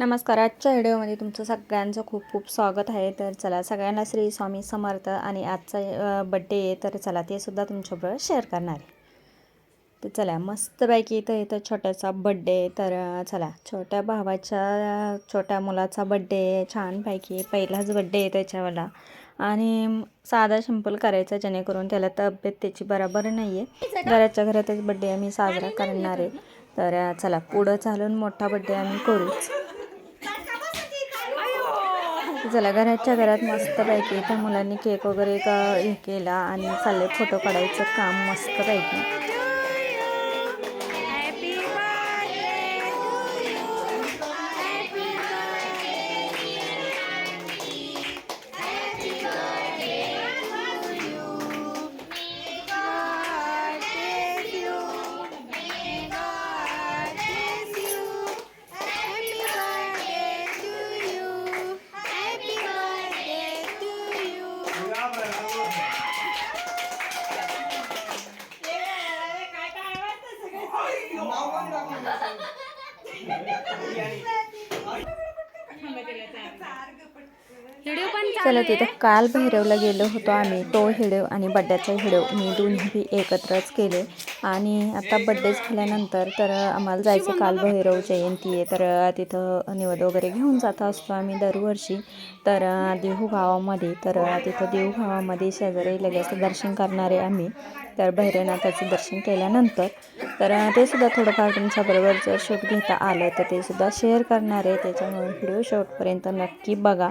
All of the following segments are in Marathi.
नमस्कार आजच्या व्हिडिओमध्ये तुमचं सगळ्यांचं खूप खूप स्वागत आहे. तर चला सगळ्यांना श्री स्वामी समर्थ आणि आजचा बड्डे आहे तर चला ते सुद्धा तुमच्याबरोबर शेअर करणार आहे. तर चला मस्तपैकी इथं इथं छोट्याचा बड्डे तर चला छोट्या भावाच्या छोट्या मुलाचा बड्डे छानपैकी पहिलाच बड्डे आहे त्याच्यावाला. आणि साधा सिंपल करायचा जेणेकरून त्याला तब्येत त्याची बरोबर नाही आहे घराच्या घरातच बड्डे आम्ही साजरा करणार आहे. तर चला पुढं चालून मोठा बड्डे आम्ही करूच. चला घराच्या घरात मस्तपैकी त्या मुलांनी केक वगैरे का हे केला आणि चालले फोटो काढायचं काम मस्तपैकी. चार गपट चला तिथं काल भैरवला गेलो होतो आम्ही. तो व्हिडिओ आणि बड्ड्याचा व्हिडिओ मी दोन्ही एकत्रच केले. आणि आता बड्डे झाल्यानंतर तर आम्हाला जायचं काल भैरव जयंती आहे तर तिथं निवड वगैरे घेऊन जात असतो आम्ही दरवर्षी. तर देहू गावामध्ये तर तिथं देहू गावामध्ये शेजारी लगेच दर्शन करणारे आम्ही. तर भैरवनाथाचं दर्शन केल्यानंतर तर ते सुद्धा थोडंफार तुमच्याबरोबर जर शूट घेता आलं तर ते सुद्धा शेअर करणार आहे. त्याच्यामुळे व्हिडिओ शेवटपर्यंत नक्की बघा.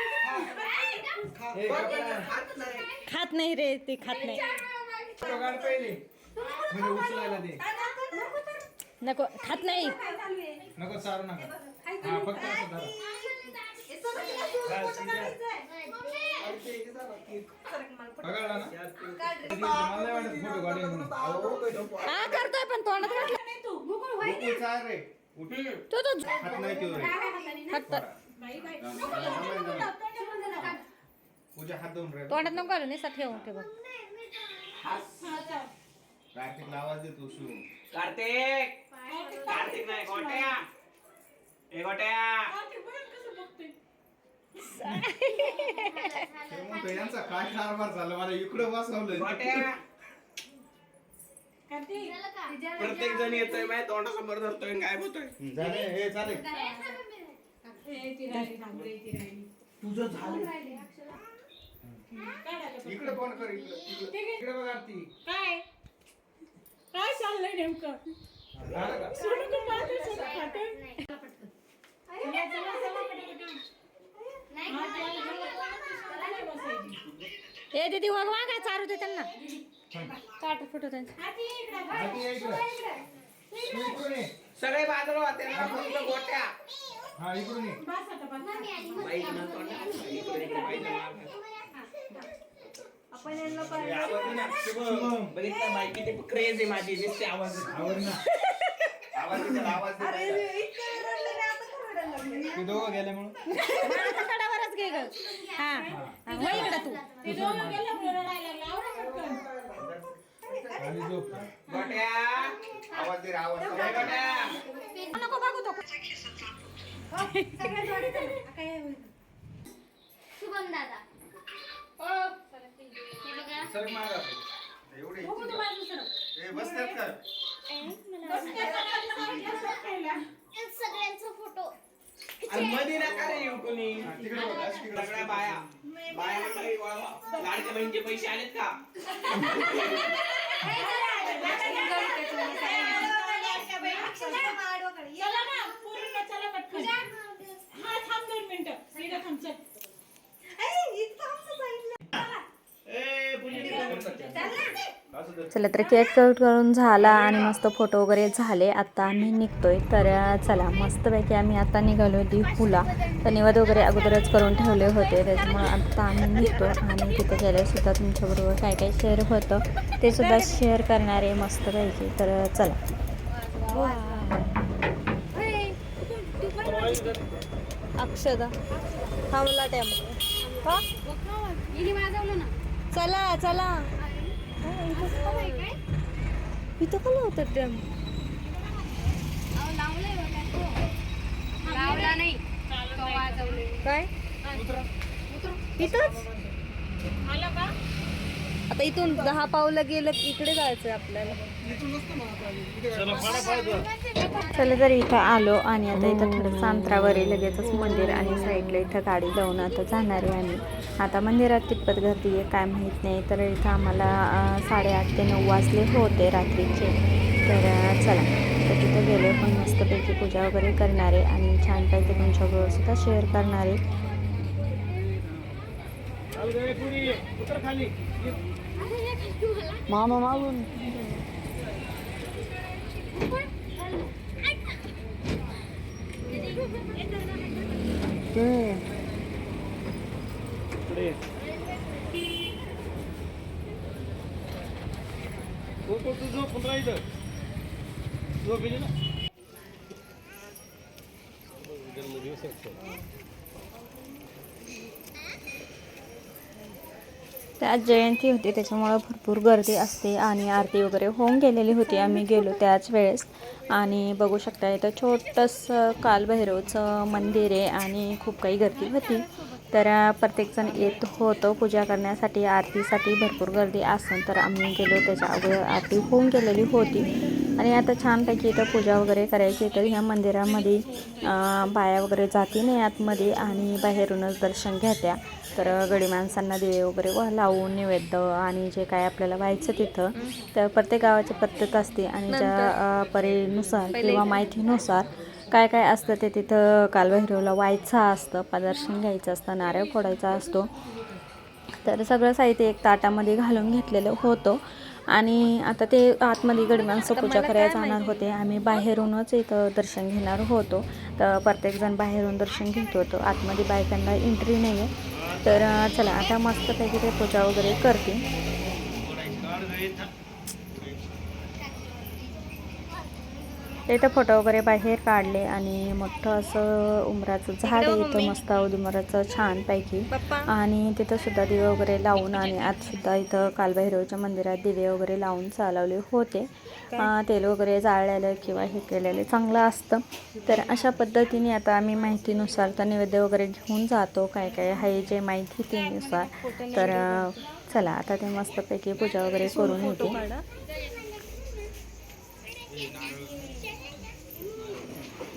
खात नाही. रे ते खात नाही. फोटो काढ पहिले. उचलायला दे. नको खात नाही. नको चारू नका. हा फक्त हा करतोय पण तोंडात घातलं. तो. तो हात नाही पूजा हात धुवून रे तोंडात नको घालू निसा ठेवून ठेव. कार्तिकला आवाज दे तू शिव. कार्तिक! कार्तिक नाही गोट्या. ए गोट्या. मग तो यांचा काय कारभार झाला? मला इकडे बसवलंय. गोट्या. प्रत्येक जण येतोय माझ्या तोंडासमोर धरतोय आणि गायब होतोय झाले. हे चालेल तुझं झालं. इकडे कोण कर इकडे इकडे. बघ आरती. काय? काय चाललंय नेमकं? झालं का? सोनू का पाहते, सोनू खाते? चला, चला, चला, पटापट. हात वाला चला, नाही बसायची. ए दीदी वग वागा चारू दे त्यांना. काट फुटो त्यांचं. हात ये इकडं, बस. आरती ये इकडे. तू इकडून ये. सगळे बाजूला होते ना फक्त गोट्या. हा इकडून ये. बस आता, बस. बाईक ना तोंडात. इकडे इकडे बाईक ना मागं. हे आवाज आहे ना, शुभम. बघितलं बाई किती क्रेज आहे माझी नुसते आवाज येतो. आवाज. ते दोघं गेले म्हणून कडावरच घे ग हा हा, वळ इकडं तू ते दोघं गेलं, मी रडायला लागले. आवरा पटकन. आणि झोप गोट्या आवाज दे रे, आवाज ए, दे. गोट्या नको बघू तो शुभम दादा हो, हे एवढे बघू. ए बस. सगळ्यांचा फोटो आणि मध्ये नका रे येऊ कोणी हा, तिकडे बघ आज तिकडे सगळ्या बाया बाया. लाडक्या बहिणीचे पैसे आलेत का चला ना, पूर्ण चला पटकन. हा, थांब दोन मिनिटं. इकडं थांब, चल. ए पूजा तिकडे चला तर केक कट करून झाला आणि मस्त फोटो वगैरे झाले. आता आम्ही निघतोय. तर चला मस्तपैकी आम्ही आता निघालो हुला तर निवद वगैरे अगोदरच करून ठेवले होते. त्याच्यामुळं आता आम्ही निघतो आणि तिथे गेल्यासुद्धा तुमच्याबरोबर काय काय शेअर होतं ते सुद्धा शेअर करणारे मस्तपैकी. तर चला. अक्षदा. थांबला टेम्पो चला चला. इथं का लावतात तो. लावला नाही. काय? इथंच? आता इथून दहा पावलं गेलं की इकडे जायचंय आपल्याला. चला तर इथं आलो आणि आता इथं थोडं अंतरावर आहे लगेचच मंदिर आणि साईडला. इथं गाडी लावून आता जाणार आहे आम्ही. आता मंदिरात कितपत गर्दी आहे काय माहीत नाही तर इथं आम्हाला साडेआठ ते नऊ वाजले होते रात्रीचे. तर चला. तर तिथं गेलो पण मस्तपैकी पूजा वगैरे करणार आहे आणि छानपैकी तुमच्याबरोबर सुद्धा शेअर करणार. आहे मामा मागून फोटो तू झोपून राहिलं झोपेली ना तर आज जयंती होती त्याच्यामुळं भरपूर गर्दी असते आणि आरती वगैरे होऊन गेलेली होती आम्ही गेलो त्याच वेळेस. आणि बघू शकता इथं छोटंसं कालभैरवचं मंदिर आहे आणि खूप काही गर्दी होती. तर प्रत्येकजण येत होतं पूजा करण्यासाठी आरतीसाठी भरपूर गर्दी असून तर आम्ही गेलो त्याच्या अगोदर आरती होऊन गेलेली होती. आणि आता छानपैकी इथं पूजा वगैरे करायची तर ह्या मंदिरामध्ये बाया वगैरे जाती नाही आतमध्ये आणि बाहेरूनच दर्शन घेत्या. तर गडी माणसांना दिवे वगैरे व लावून नैवेद्य आणि जे काय आपल्याला व्हायचं तिथं तर प्रत्येक गावाची पद्धत असते आणि ज्या परीनुसार किंवा माहितीनुसार काय काय असतं ते तिथं कालभैरवला व्हायचं असतं प्रदर्शन घ्यायचं असतं नारळ फोडायचा असतो. तर सगळं साहित्य एक ताटामध्ये घालून घेतलेलं होतं. आणि आता ते आतमध्ये गडी माणसं पूजा करायला जाणार होते. आम्ही बाहेरूनच इथं दर्शन घेणार होतो. तर प्रत्येकजण बाहेरून दर्शन घेत होतो आतमध्ये बायकांना एंट्री नाही आहे तर चला आता मस्तपैकी ते पूजा वगैरे करते. इथं फोटो वगैरे बाहेर काढले आणि मोठं असं उमराचं झाड आहे इथं मस्त उमराचं छानपैकी आणि तिथं सुद्धा दिवे वगैरे लावून आणि आत सुद्धा इथं कालभैरवच्या मंदिरात दिवे वगैरे लावून चालवले होते. तेल वगैरे जाळलेलं किंवा हे केलेलं चांगलं असतं. तर अशा पद्धतीने आता आम्ही माहितीनुसार तर नैवेद्य वगैरे घेऊन जातो काय काय आहे जे माहिती त्यानुसार. तर चला आता ते मस्तपैकी पूजा वगैरे करून येते.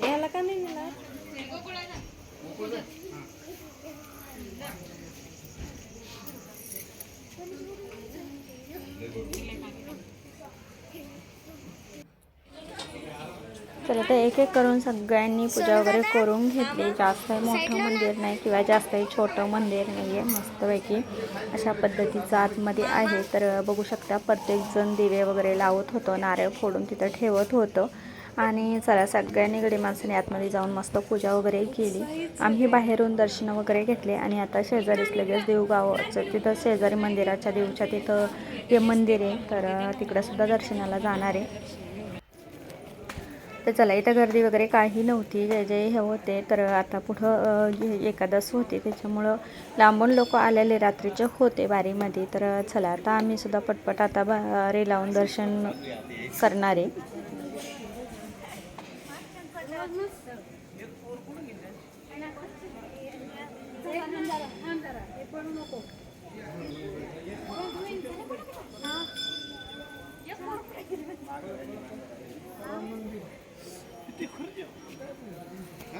याला का नाही चला तर एक एक करून सगळ्यांनी पूजा वगैरे करून घेतली. जास्त मोठं मंदिर नाही किंवा जास्तही छोटं मंदिर नाही आहे मस्तपैकी अशा पद्धतीचं आतमध्ये आहे. तर बघू शकता प्रत्येकजण दिवे वगैरे लावत होतं. नारळ फोडून तिथं ठेवत होतं. आणि चला सगळ्यांनी गडी माणसाने आतमध्ये जाऊन मस्त पूजा वगैरे केली. आम्ही बाहेरून दर्शन वगैरे घेतले आणि आता शेजारीच लगेच देवगावचं तिथं शेजारी मंदिराच्या देवच्या तिथं हे मंदिर आहे. तर तिकडंसुद्धा दर्शनाला जाणार आहे. तर चला इथं गर्दी वगैरे काही नव्हती. जे जे हे होते. तर आता पुढं एकादस होते. त्याच्यामुळं लांबून लोक आलेले रात्रीचे होते बारीमध्ये तर चला आता आम्हीसुद्धा पटपट आता बारे लावून दर्शन करणार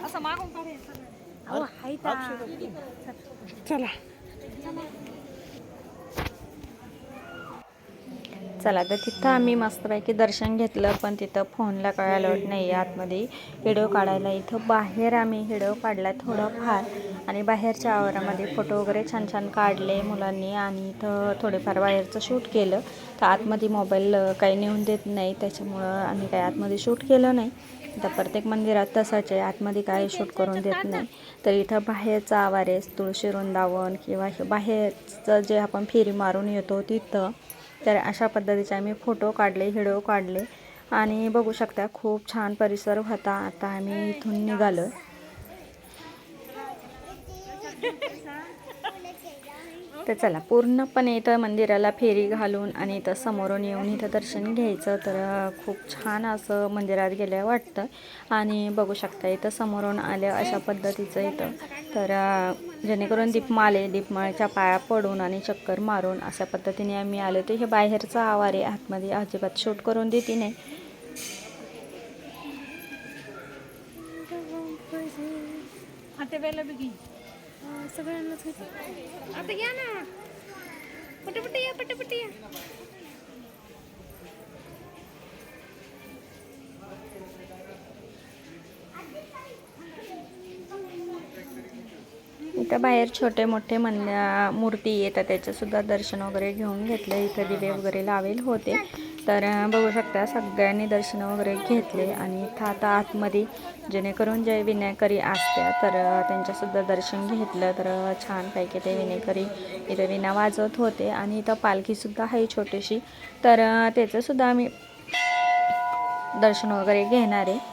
असं मागून काढायचं चला. चला तर तिथं आम्ही मस्तपैकी दर्शन घेतलं पण तिथं फोनला काय अलर्ट नाही आहे आतमध्ये व्हिडिओ काढायला. इथं बाहेर आम्ही व्हिडिओ काढला थोडंफार आणि बाहेरच्या आवारामध्ये फोटो वगैरे छान छान काढले मुलांनी आणि इथं थोडेफार बाहेरचं शूट केलं. तर आतमध्ये मोबाईल काही नेऊन देत नाही त्याच्यामुळं आम्ही काही आतमध्ये शूट केलं नाही. तर प्रत्येक मंदिरात तसंच आहे आतमध्ये काय शूट करून देत नाही. तर इथं बाहेरचा आवार आहे तुळशी वृंदावन किंवा हे बाहेरचं जे आपण फेरी मारून येतो तिथं तर अशा पद्धतीचे आम्ही फोटो काढले व्हिडिओ काढले. आणि बघू शकता खूप छान परिसर होता. आता आम्ही इथून निघालो. तर चला पूर्णपणे इथं मंदिराला फेरी घालून आणि इथं समोरून येऊन इथं दर्शन घ्यायचं. तर खूप छान असं मंदिरात गेल्या वाटतं. आणि बघू शकता इथं समोरून आलं अशा पद्धतीचं इथं. तर जेणेकरून दीपमाले दीपमाळेच्या पाया पडून आणि चक्कर मारून अशा पद्धतीने आम्ही आलो. तर हे बाहेरचं आवार आहे. आतमध्ये अजिबात शूट करून देते नाही. आता सगळ्यांनाच बी आता या ना. पटपट या पटपट या. इथं बाहेर छोटे मोठे मन मूर्ती येतात. त्याचंसुद्धा दर्शन वगैरे घेऊन घेतलं. इथं दिवे वगैरे लावेल होते. तर बघू शकता सगळ्यांनी दर्शन वगैरे घेतले आणि इथं आता आतमध्ये जेणेकरून जे विनायकरी असत्या तर त्यांच्यासुद्धा दर्शन घेतलं. तर छानपैकी ते विनायकरी इथं विना वाजवत होते आणि इथं पालखीसुद्धा आहे छोटीशी. तर त्याचंसुद्धा आम्ही दर्शन वगैरे घेणार. आहे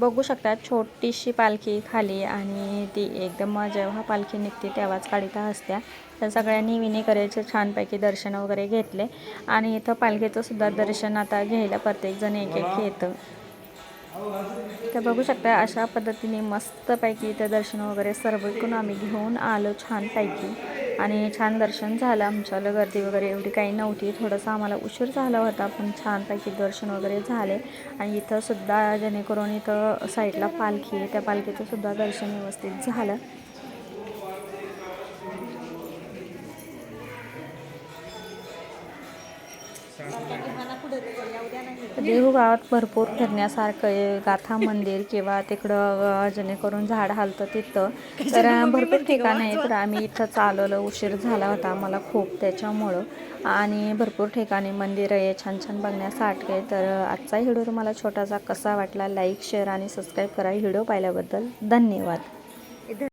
बघू शकता छोटीशी पालखी खाली आणि ती एकदम जेव्हा पालखी निघते तेव्हाच काढिता असत्या. तर सगळ्यांनी विनेकऱ्याचे छानपैकी दर्शन वगैरे घेतले आणि इथं पालखीचं सुद्धा दर्शन आता घ्यायला प्रत्येकजण एक एक घेतं तर बघू शकता अशा पद्धतीने मस्तपैकी इथं दर्शन वगैरे सर्व आम्ही घेऊन आलो छानपैकी. आणि छान दर्शन झालं आमच्याला गर्दी वगैरे एवढी काही नव्हती. थोडंसं आम्हाला उशीर झाला होता पण छानपैकी दर्शन वगैरे झाले. आणि इथंसुद्धा जेणेकरून इथं साईडला पालखी आहे त्या पालखीचंसुद्धा दर्शन व्यवस्थित झालं. देहू गावात भरपूर फिरण्यासारखं आहे. गाथा मंदिर किंवा तिकडं जेणेकरून झाड हालतं तिथं. तर भरपूर ठिकाणं आहे तर आम्ही इथं चालवलं. उशीर झाला होता आम्हाला खूप त्याच्यामुळं. आणि भरपूर ठिकाणी मंदिर आहे. छान छान बघण्यासारखं आहे. तर आजचा व्हिडिओ तुम्हाला छोटासा कसा वाटला? लाईक शेअर आणि सबस्क्राईब करा. व्हिडिओ पाहिल्याबद्दल धन्यवाद.